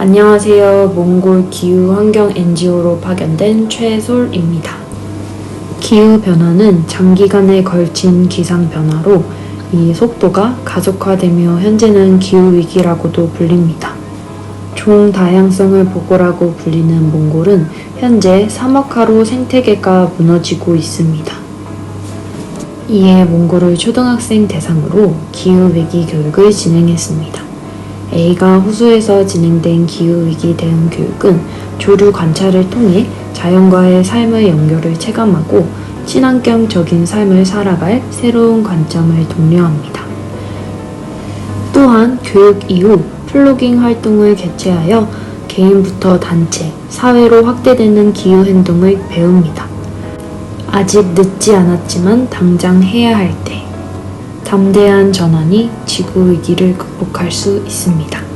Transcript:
안녕하세요. 몽골 기후 환경 NGO로 파견된 최솔입니다. 기후 변화는 장기간에 걸친 기상 변화로 이 속도가 가속화되며 현재는 기후 위기라고도 불립니다. 종 다양성을 보고라고 불리는 몽골은 현재 사막화로 생태계가 무너지고 있습니다. 이에 몽골을 초등학생 대상으로 기후 위기 교육을 진행했습니다. A가 호수에서 진행된 기후위기 대응 교육은 조류 관찰을 통해 자연과의 삶의 연결을 체감하고 친환경적인 삶을 살아갈 새로운 관점을 독려합니다. 또한 교육 이후 플로깅 활동을 개최하여 개인부터 단체, 사회로 확대되는 기후 행동을 배웁니다. 아직 늦지 않았지만 당장 해야 할 때. 담대한 전환이 지구 위기를 극복할 수 있습니다.